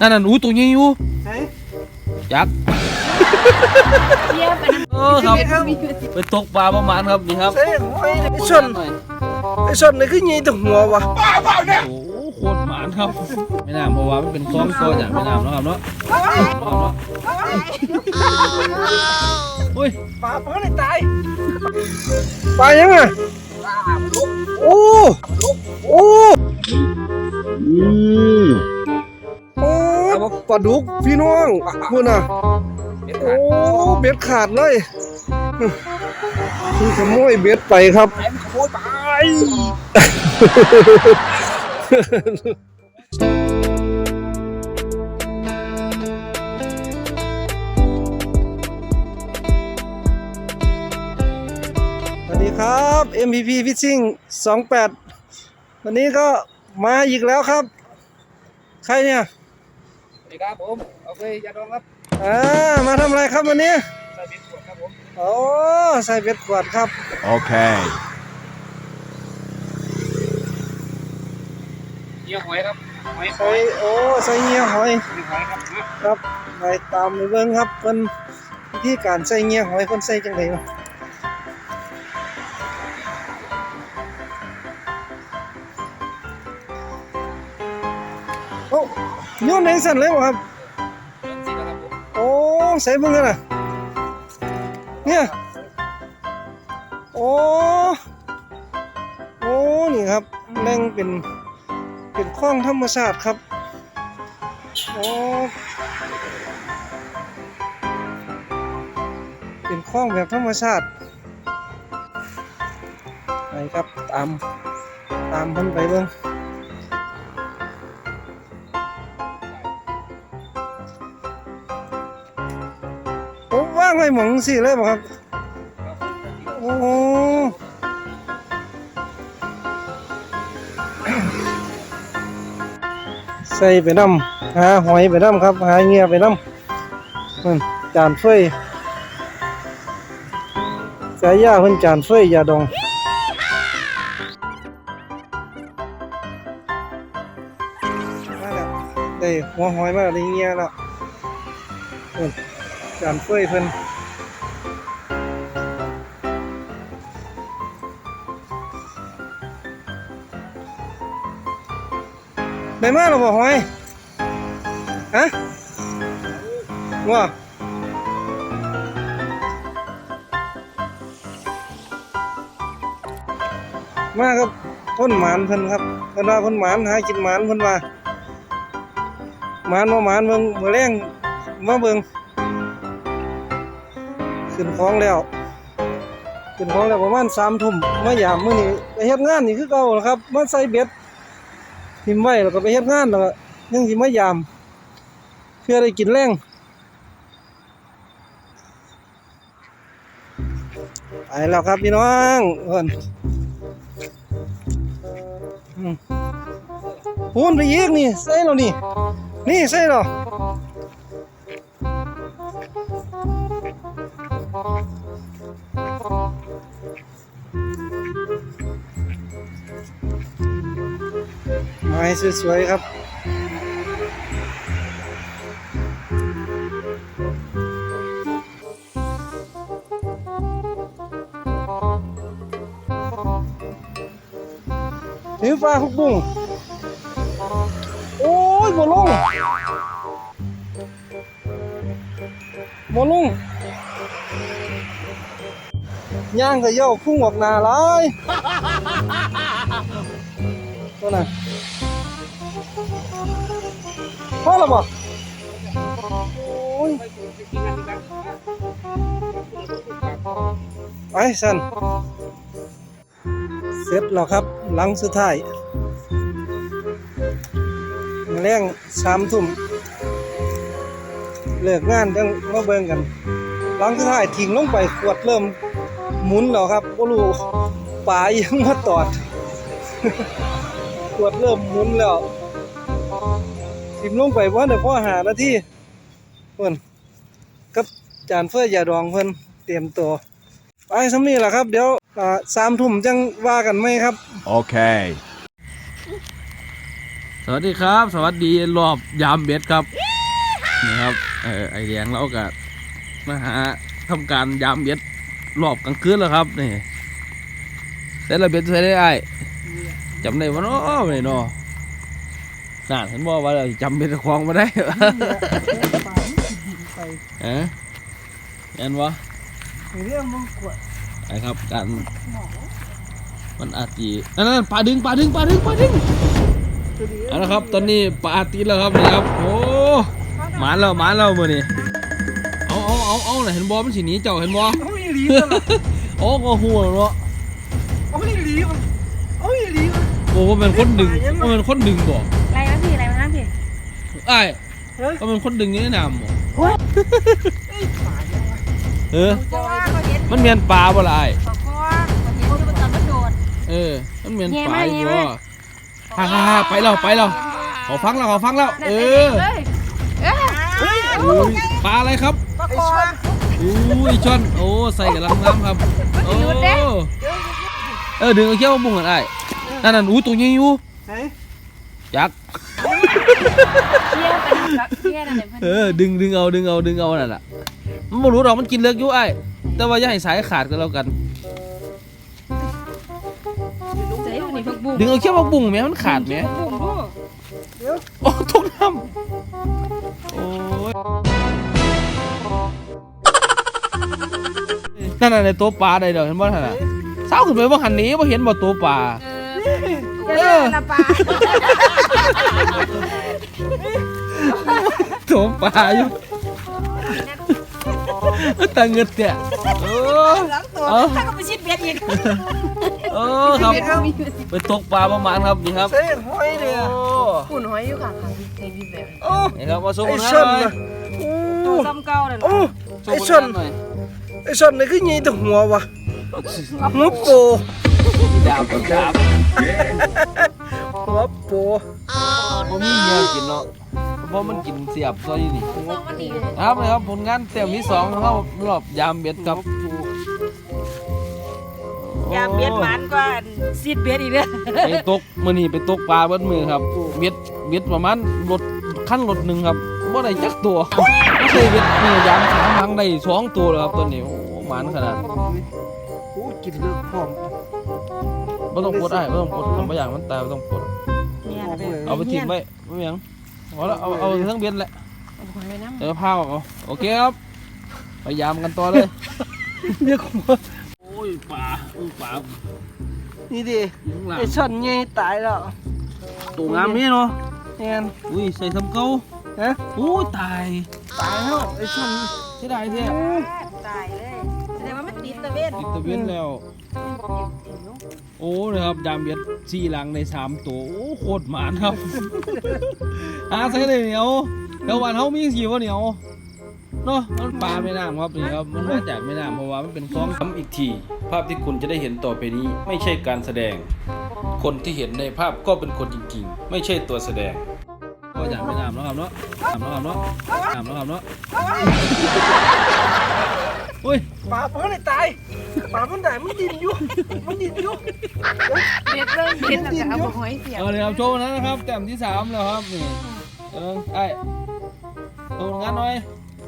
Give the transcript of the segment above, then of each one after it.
นั่นนั่นอู้ตัวใหญ่อยู่ไหนยักษ์เยี่ยมไปนะเออครับครับไปตกปลาประมาณครับนี่ครับใส่หอยไอ้ชนหน่อยไอ้ชนนี่คือใหญ่แตัหัววะโอ้โหโคตรหมานครับไม่น่าเพราะว่ามันเป็นคลองตัวอย่างไม่น่าเนาะครับเนาะเนาะเนาะอุ้ยปลาเพิ่นได้ตายปลายังอะโอ้โอ้ ปลาดุกพี่น้องพูดน่ะโอ้เบ็ดขาดเลยนี่ขโมยเบ็ดไปครับขโมยไปสวัสดีครับ MPP Fishing 28 วันนี้ก็มาอีกแล้วครับ ใครเนี่ย สวัสดีครับผมโอเคยาดองครับอ่ามาทำอะไรครับวันนี้ใส่บิดขวดครับผมโอ้ใส่เบ็ดขวดครับ Okay. เยี่ยหอยครับหอยหใส่อยโอ้ใส่เงี้ยหอยหอยครับครับไปตามไปเบิ่งครับเพิ่นวิธีการใส่เงี้ยหอยเพิ่นใส่จังได โยนสั่นเลยวะครับ โอ้ใส่เบิ่งกันน่ะเนี่ย โอ้ โอ้ นี่ครับแม่งเป็น เป็นคลองธรรมชาติครับ โอ้ เป็นคลองแบบธรรมชาติไปครับ ตาม ตามเพิ่นไปเบิ่ง ว้หมองสิเลยบ่ครับ โอ้ใส่ไปน้ำหาหอยไปน้ำครับ หาเงียไปน้ำนั่นจานเฟยสายยาเพิ่นจานเฟยยาดองมาแล้วได้หัวหอยมาได้เงียแล้วนั่นจานเฟยเพิ่น ได้มาแล้วบ่หอยฮะว่ามาครับพ่นหมานเพิ่นครับเพิ่นว่าเพิ่นหมานหากินหมานเพิ่นว่าหมานบ่หมานเบิ่งเมื้อแรงมาเบิ่งขึ้นของแล้วขึ้นของแล้วประมาณ3ทุ่มมายามมื้อนี้ไปเฮ็ดงานนี่คือเก่าล่ะครับมาใส่เบ็ด ทิมไว้แล้วก็ไปเฮ็ดงานแล้วก็ยังสิมายาม เพื่อได้กินแรงไปแล้วครับพี่น้องเพิ่นอืมพูนไปอีกนี่ใส่แล้วนี่ นี่ใส่แล้ว ไม้สวยๆครับถือปลาคุกบุ้งโอ้ยบ่ลงบ่ลงย่างก็เย่าพุ่งออกหนาหลายตัวน่ะ พอแล้วบ่โอ้ยไปสันเสร็จแล้วครับ หลังสุดท้ายแรงสามทุ่มเลิกงานจังมาเบิ่งกัน หลังสุดท้ายทิ้งลงไปขวดเริ่มหมุนแล้วครับบ่รู้ปลายังมาตอดขวดเริ่มหมุนแล้ว ทิ้งลงไปว่าได้พอหานาทีเพิ่นกับจานเฟื่อยาดองเพิ่นเตรียมตัว ไปสำนี้แหละครับ เดี๋ยวอ่าสามทุ่มจังว่ากันไหมครับ Okay. สวัสดีครับ สวัสดีรอบยามเบ็ดครับนี่ครับเออไอแดงเราก็มาหาทำการยามเบ็ดรอบกลางคืนแล้วครับนี่แต่ละเบ็ดใส่ได้ไอ้ายจำได้ว่าเนาะไม่เนาะ น่าเห็นบอกว่าเราจำเบ็ดคลองมาได้ไปเอ๊ะเห็นวะเรื่องมึงกวดไอ้ครับการมันอาจีนั่นนั่นปลาดึงปลาดึงปลาดึงปลาดึงตัวนี้เอาละครับ ตอนนี้ปลาตีแล้วครับนี่ครับโอ้หมานแล้วหมานแล้วมือนี่เอาเอาเอาเอาน่ะเห็นบอมันสีหนีเจ้าเห็นบอเอาอีหลีตลอดโอ้ก็หัวเนาะเอาอีหลีมันเอาอีหลีมันโอ้ว่าเป็นคนดึงว่าเป็นคนดึงบ่อะ ไอ้ายเฮ้ยว่าเป็นคนดึงอยู่ในน้ำบ่ไอ้ป่ายังไงเออ เพราะว่าเขาเห็นมันเมียนปลาบ่ล่ะไอ้ายเพราะว่าเขาเห็นคือมันตอนมันโดดเออ มันเมียนแย่ปลามากอยู่แย่บ่มากฮ่าฮ่าฮ่าไปแล้วไปแล้วขอฟังแล้วขอฟังแล้ว เออเอ้ยเอ้ยเฮ้ยอุ้ยปลาอะไรครับไอ้ชันอุ้ยช่อน โอ้ ใส่กับลำน้ำครับ โอ้ เออดึงเอาเขี้ยวบุ้งกันไอ้นั่นนั่นอู้ตัวใหญ่อยู่ไหนยักษ์ เชี่ยเป็นแบบเชี่ยนั่นแหละเพิ่นเออดึงดึงเอาดึงเอาดึงเอานั่นแหละมันบ่รู้หรอกมันกินเลือกอยู่ไอ้แต่ว่าอย่าให้สายขาดก็แล้วกันใส่อยู่นี่เพิ่งบุ้งดึงเอาเขี้ยวมาบุ้งแม่มันขาดแม่บุ้งดูเดี๋ยวโอ้ทุกน้ำโอ้ยนั่นน่ะในตัวปลาได้เดี๋ยวเห็นบ่ท่านน่ะเศร้าขึ้นไปบ่หันหนี้บ่เห็นบ่ตัวปลา เออจะเล่นละปลา ตัวปลาอยู่ตาเงือกเนี่ยเออหลังตัวถ้าก็ไปชิดเบ็ดอีกเออครับไปตกปลาประมาณครับนี่ครับเส้นหอยเนี่ยขุ่นหอยอยู่ค่ะในดินแบบนี่ครับมาส่งนชันหน่อยนอ้ตัวซ้ำเก่าเลยโอ้ไอ้ชันหน่อยไอ้ชันนี่คือใหญ่แต่หัววะหัวโปดาบดาบหัวโปผมมีเงี้ยกินเนาะ ราะมันกินเสียบซอยนี่สองวันนี้ครับนะครับผลงานเต็มที่สองเข้ารอบยามเบ็ดครับยามเบ็ดหวานกว่าซีดเบ็ดอีกเด้อไปตกมื้อนี้ไปตกปลาเบิดมือครับเบ็ดเบ็ดประมาณรถขั้นรถหนึ่งครับบ่ได้จักตัวไม่เคยเบ็ดนี่ยามสามครั้งได้สองตัวแล้วครับตัวนี้โอ้หมันขนาดโอ้กินเลือกพร้อมไม่ต้องปลดได้ไม่ต้องปลดทำไปอย่างมันตายไม่ต้องปลดเนี่ยเอาไปทิ้งไว้ไม่มีหยัง เอาละเอาเอาทั้งเบ็ดแหละเอาหอยไว้น้ำเดี๋ยวพาออกเอาโอเคครับพยายามกันต่อเลยเรียกหัวโอ้ยป่าอุ้ยป่านี่ดิอยู่ข้างหลังไอ้ชันใหญ่ตายแล้วตัวงามนี่เนาะแงนอุ้ยใส่ซ้ำเก่าฮะโอ้ยตายตายแล้วไอ้ชัน เสียดายแท้ตายเลยแสดงว่ามันติดตะเวนติดตะเวนแล้ว โอ้นะครับยามเบ็ดสี่หลังในสามตัว โอ้โคตรหมานครับหาใส่เลยเหนียวแล้ววันเขามีสีว่าเหนียวเนาะมันปลาแม่น้ำครับนี่ครับมันมาจากแม่น้ำเพราะว่ามันเป็นคลองย้ำอีกที ภาพที่คุณจะได้เห็นต่อไปนี้ไม่ใช่การแสดง คนที่เห็นในภาพก็เป็นคนจริงๆ ไม่ใช่ตัวแสดง ก็จากแม่น้ำเนาะครับเนาะน้ำเนาะครับเนาะน้ำเนาะครับเนาะอุ้ยปลาเพิ่งได้ตายปลาเพิ่งได้มันดินอยู่มันดินอยู่เบ็ดเริ่มเบ็ดแล้วก็เอาหอยเสียบเอาเลยครับโชว์นั้นนะครับแต้มที่สามแล้วครับนี่เออไอ้โชว์งานหน่อย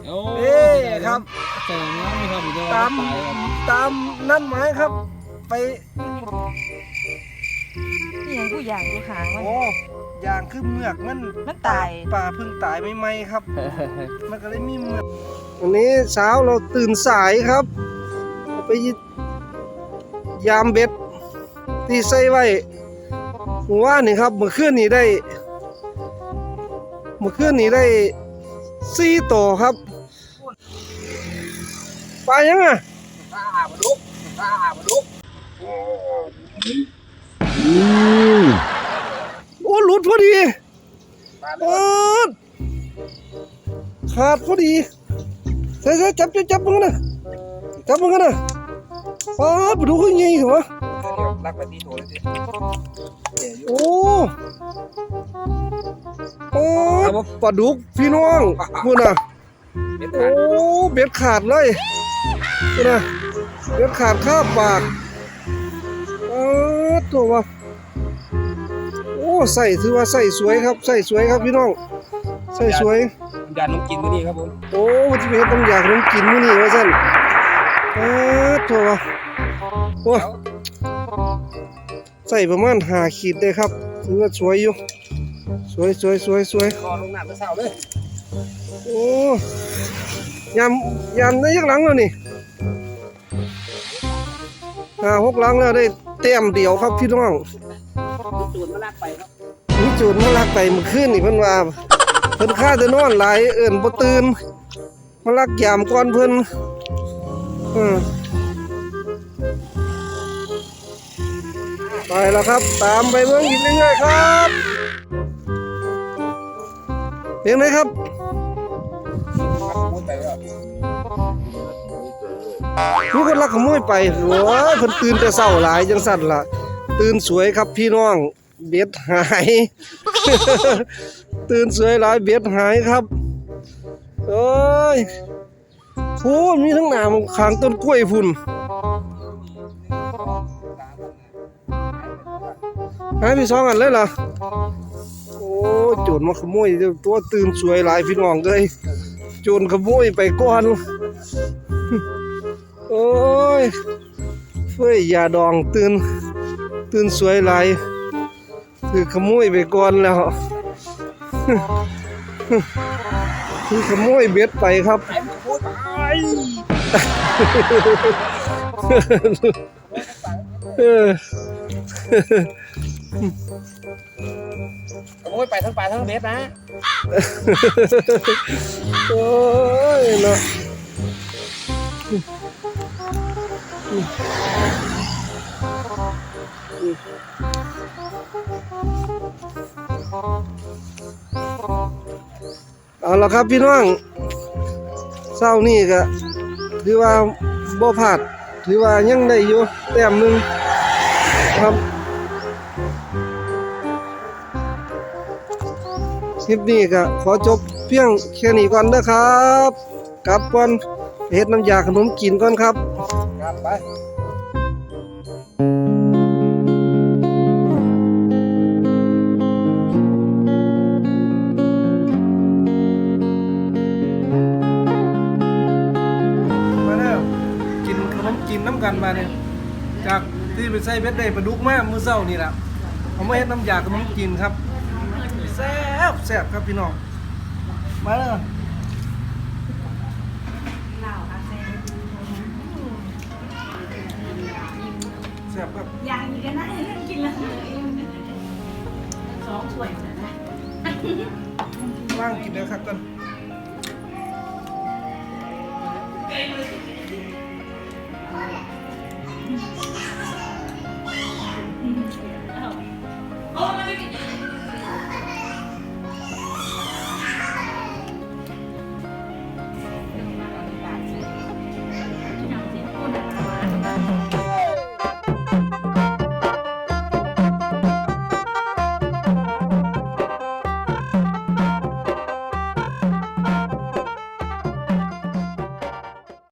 โอ้เอ้ยครับใส่งานนี่ครับอยู่ตามตายครับตามนั่นหมายครับ ไปนี่ยังผู้อย่างผู้ขางมันโอ้อ ย่างคือเมือกมันมันตาย ปลาเพิ่งตายใหม่ๆครับ มันก็เลยมีเมือกวันนี้เช้าเราตื่นสายครับเราไปยามเบ็ดที่ใส่ไว้เมื่อวานนี่ครับเมื่อคืนนี้ได้เมื่อคืนนี้ได้สี่ตัวครับปลายังอะโอ้ หลุดพอดีโอ้ขาดพอดีใส่ใส่จับจับจับมึงนะจับมึงนะป้าไปดูขึ้นยังไงเหรอโอ้โอ้ปลาดุกพี่น้องพูดนะโอ้เบ็ดขาดเลยพูดนะเบ็ดขาดข้าปากเออตัววะโอ้ ใส่ถือว่าใส่สวยครับใส่สวยครับพี่น้องใส่สวยยานุ่มกินมื้อนี้ครับผมโอ้มันจะเป็นต้องอยากน้ำกินมื้อนี้ว่าซั่นเออโถวะโอ้ใส่ประมาณ5ขีดได้ครับถือว่าสวยอยู่สวยสวยสวยสวยรอลงน้ำเมื่อเช้าเลยโอ้ยามยามได้ยักหลังแล้วนี่ห้าหกหลังแล้วได้เต็มเดียวครับพี่น้อง จูนมาลากไปครับนี่จูดมาลักไปมื่อคืนนี่เพิ่นว่าเพิ่นค่าจะนอนหลายเอิ้นบ่ตื่นมาลักยามก่อนเพิ่นเออไปแล้วครับ ตามไปเบิ่งอีกเรื่อยๆครับเห็นไหมครับมีคนลักขโมยไปโอ้เพิ่นตื่นแต่เช้าหลายจังสั่นล่ะ ตื่นสวยครับพี่น้อง เบ็ดหาย ตื่นสวยหลายเบ็ดหายครับเอ้ยพูนมีทั้งหนามขางต้นกล้วยพุ่นหายไปสองอันเลยเหรอโอ้โจรมาขโมยตัวตื่นสวยหลายพี่น้องเลยโจรขโมยไปก่อนโอ้ยเฟ้ยยาดองตื่นตื่นสวยหลาย คือขโมยไปก่อนแล้วคือขโมยเบ็ดไปครับเออขโมยไปทั้งปลาทั้งเบ็ดนะ โอ้ยเนาะ เอาละครับพี่น้องเศร้านี่ก็ถือว่าบ่พลาดถือว่ายังได้อยู่แต้มหนึ่งครับคลิปนี้ก็ขอจบเพียงแค่นี้ก่อนนะครับกลับก่อนเฮ็ดน้ำยาขนมกินก่อนครับ ครับไป กินน้ำกันมาเนี่ยจากที่ไปใส่เบ็ดได้ปลาดุกมามื้อเช้านี่แหละเอามาเฮ็ดน้ำยาขนมกินครับแซ่บแซ่บครับพี่น้องมาแล้วแซ่บครับอย่างนี้ก็น่าจะเล่นกินแล้วสองถ้วยนะว่างกินแล้วครับกัน